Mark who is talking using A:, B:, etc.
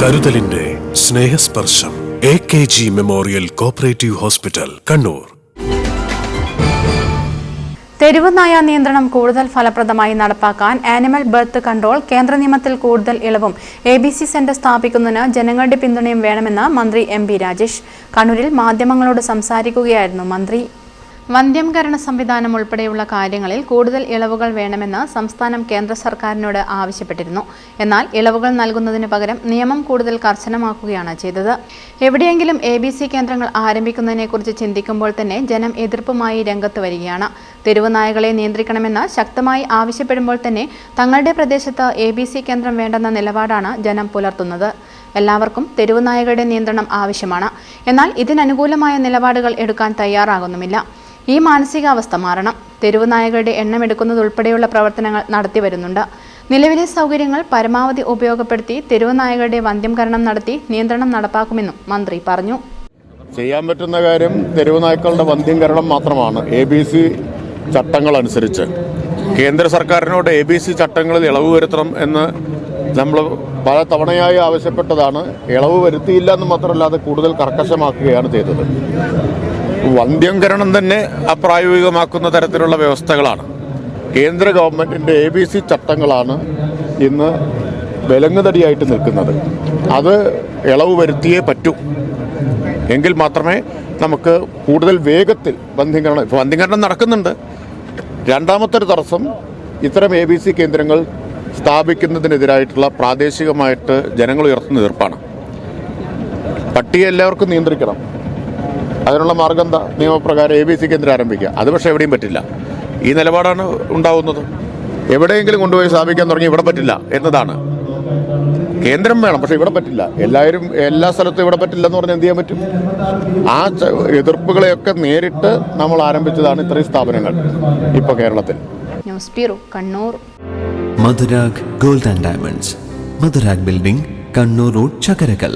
A: കരുതലിന്റെ Snehasparsham A K G memorial cooperative hospital Kannur.
B: തെരുവ് നായ നിയന്ത്രണം കൂടുതൽ ഫലപ്രദമായി നടപ്പാക്കാൻ ആനിമൽ ബർത്ത് കൺട്രോൾ കേന്ദ്ര നിയമത്തിൽ കൂടുതൽ ഇളവും. എ ബി സി സെന്റർ സ്ഥാപിക്കുന്നതിന് ജനങ്ങളുടെ പിന്തുണയും വേണമെന്ന് മന്ത്രി എം പി രാജേഷ്. കണ്ണൂരിൽ മാധ്യമങ്ങളോട് സംസാരിക്കുകയായിരുന്നു മന്ത്രി വന്ധ്യംകരണ സംവിധാനം ഉൾപ്പെടെയുള്ള കാര്യങ്ങളിൽ കൂടുതൽ ഇളവുകൾ വേണമെന്ന് സംസ്ഥാനം കേന്ദ്ര സർക്കാരിനോട് ആവശ്യപ്പെട്ടിരുന്നു. എന്നാൽ ഇളവുകൾ നൽകുന്നതിന് പകരം നിയമം കൂടുതൽ കർശനമാക്കുകയാണ് ചെയ്തത്. എവിടെയെങ്കിലും എ ബി സി കേന്ദ്രങ്ങൾ ആരംഭിക്കുന്നതിനെക്കുറിച്ച് ചിന്തിക്കുമ്പോൾ തന്നെ ജനം എതിർപ്പുമായി രംഗത്ത് വരികയാണ്. തെരുവുനായകളെ നിയന്ത്രിക്കണമെന്ന് ശക്തമായി ആവശ്യപ്പെടുമ്പോൾ തന്നെ തങ്ങളുടെ പ്രദേശത്ത് എ ബി സി കേന്ദ്രം വേണ്ടെന്ന നിലപാടാണ് ജനം പുലർത്തുന്നത്. എല്ലാവർക്കും തെരുവുനായകളുടെ നിയന്ത്രണം ആവശ്യമാണ്. എന്നാൽ ഇതിനനുകൂലമായ നിലപാടുകൾ എടുക്കാൻ തയ്യാറാകുന്നുമില്ല. ഈ മാനസികാവസ്ഥ മാറണം. തെരുവ് നായകളുടെ എണ്ണമെടുക്കുന്നതുൾപ്പെടെയുള്ള പ്രവർത്തനങ്ങൾ നടത്തി വരുന്നുണ്ട്. നിലവിലെ സൗകര്യങ്ങൾ പരമാവധി ഉപയോഗപ്പെടുത്തി തെരുവ് നായകളുടെ വന്ധ്യംകരണം നടത്തി നിയന്ത്രണം നടപ്പാക്കുമെന്നും മന്ത്രി പറഞ്ഞു.
C: ചെയ്യാൻ പറ്റുന്ന കാര്യം തെരുവ് നായ്ക്കളുടെ വന്ധ്യംകരണം മാത്രമാണ്. എ ബി സി ചട്ടങ്ങൾ അനുസരിച്ച്. കേന്ദ്ര സർക്കാരിനോട് എ ബി സി ചട്ടങ്ങളിൽ ഇളവ് വരുത്തണം എന്ന് നമ്മൾ പല തവണയായി ആവശ്യപ്പെട്ടതാണ്. ഇളവ് വരുത്തിയില്ല എന്ന് മാത്രമല്ല അത് കൂടുതൽ കർക്കശമാക്കുകയാണ് ചെയ്തത്. വന്ധ്യംകരണം തന്നെ അപ്രായോഗികമാക്കുന്ന തരത്തിലുള്ള വ്യവസ്ഥകളാണ്. കേന്ദ്ര ഗവൺമെന്റിന്റെ എ ബി സി ചട്ടങ്ങളാണ് ഇന്ന് വിലങ്ങുതടിയായിട്ട് നിൽക്കുന്നത്. അത് ഇളവ് വരുത്തിയേ പറ്റൂ. എങ്കിൽ മാത്രമേ നമുക്ക് കൂടുതൽ വേഗത്തിൽ വന്ധ്യംകരണം ഇപ്പോൾ വന്ധ്യംകരണം നടക്കുന്നുണ്ട്. രണ്ടാമത്തെ തടസ്സം ഇത്തരം എ ബി സി കേന്ദ്രങ്ങൾ സ്ഥാപിക്കുന്നതിനെതിരായിട്ടുള്ള പ്രാദേശികമായിട്ട് ജനങ്ങൾ ഉയർത്തുന്ന എതിർപ്പാണ്. പട്ടിയെ എല്ലാവർക്കും നിയന്ത്രിക്കണം. അതിനുള്ള മാർഗം എന്താ? നിയമപ്രകാരം എ ബി സി കേന്ദ്രം ആരംഭിക്കുക. അത് പക്ഷേ എവിടെയും പറ്റില്ല. ഈ നിലപാടാണ് ഉണ്ടാവുന്നത്. എവിടെയെങ്കിലും കൊണ്ടുപോയി സ്ഥാപിക്കാൻ തുടങ്ങി ഇവിടെ പറ്റില്ല എന്നതാണ്. കേന്ദ്രം വേണം പക്ഷെ ഇവിടെ പറ്റില്ല. എല്ലാവരും എല്ലാ സ്ഥലത്തും ഇവിടെ പറ്റില്ല എന്ന് പറഞ്ഞാൽ എന്ത് ചെയ്യാൻ പറ്റും? ആ എതിർപ്പുകളെയൊക്കെ നേരിട്ട് നമ്മൾ ആരംഭിച്ചതാണ് ഇത്രയും സ്ഥാപനങ്ങൾ ഇപ്പോൾ കേരളത്തിൽ.
B: News bureau Kannur.
D: Madhurag gold and diamonds. Madhurag building Kannur road Chakkarakkal.